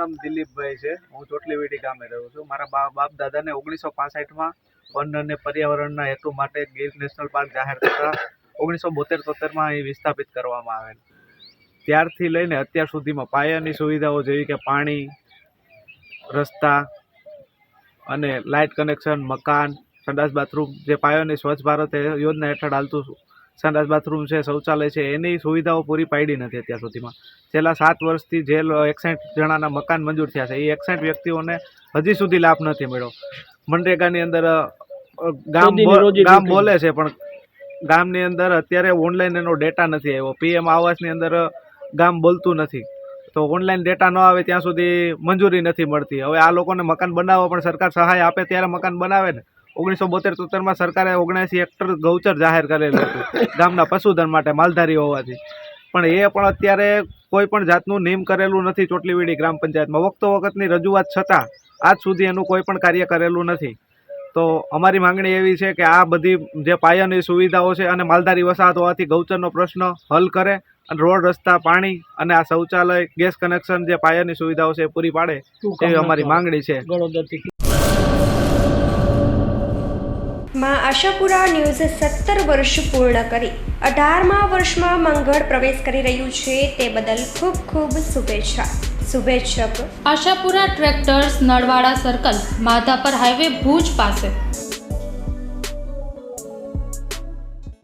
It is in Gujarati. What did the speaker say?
નામ દિલીપભાઈ છે. હું ચોટલીવીટી ગામે રહું છું. મારા બાપ દાદાને ઓગણીસો પાસઠમાં વન અને પર્યાવરણના હેતુ માટે ગીર નેશનલ પાર્ક જાહેર થતા ઓગણીસો બોતેર તોતેરમાં અહીં વિસ્થાપિત કરવામાં આવેલ. ત્યારથી લઈને અત્યાર સુધીમાં પાયાની સુવિધાઓ જેવી કે પાણી, રસ્તા અને લાઇટ કનેક્શન, મકાન, સંડાસ બાથરૂમ જે પાયાની સ્વચ્છ ભારત એ યોજના હેઠળ હાલતું સંડાસ બાથરૂમ છે શૌચાલય છે એની સુવિધાઓ પૂરી પાડી નથી અત્યાર સુધીમાં. છેલ્લા સાત વર્ષથી જે એકસઠ જણાના મકાન મંજૂર થયા છે એ એકસઠ વ્યક્તિઓને હજી સુધી લાભ નથી મળ્યો. મનરેગાની અંદર ગામ ગામ બોલે છે પણ ગામની અંદર અત્યારે ઓનલાઈન એનો ડેટા નથી આવ્યો. પીએમ આવાસની અંદર ગામ બોલતું નથી. તો ઓનલાઈન ડેટા ન આવે ત્યાં સુધી મંજૂરી નથી મળતી. હવે આ લોકોને મકાન બનાવવા પણ સરકાર સહાય આપે ત્યારે મકાન બનાવે ને. ઓગણીસો બોતેર તોતેરમાં સરકારે ઓગણસી હેક્ટર ગૌચર જાહેર કરેલું હતું ગામના પશુધન માટે માલધારી હોવાથી. પણ એ પણ અત્યારે કોઈ પણ જાતનું નિયમ કરેલું નથી ચોટલીવીડી ગ્રામ પંચાયતમાં. વખતો વખતની રજૂઆત છતાં આજ સુધી એનું કોઈ પણ કાર્ય કરેલું નથી. તો અમારી માંગણી એવી છે કે આ બધી જે પાયાની સુવિધાઓ છે અને માલધારી વસાહત હોવાથી ગૌચરનો પ્રશ્ન હલ કરે અને રોડ રસ્તા પાણી અને આ શૌચાલય ગેસ કનેક્શન જે પાયાની સુવિધાઓ છે એ પૂરી પાડે એવી અમારી માંગણી છે. માં આશાપુરા ન્યૂઝ સત્તર વર્ષ પૂર્ણ કરી. અઢારમા વર્ષમાં મંગળ પ્રવેશ કરી રહ્યું છે તે બદલ ખૂબ ખૂબ શુભેચ્છા. શુભેચ્છક. Ashapura tractors Nalwada circle, Madhapar highway Bhuj પાસે.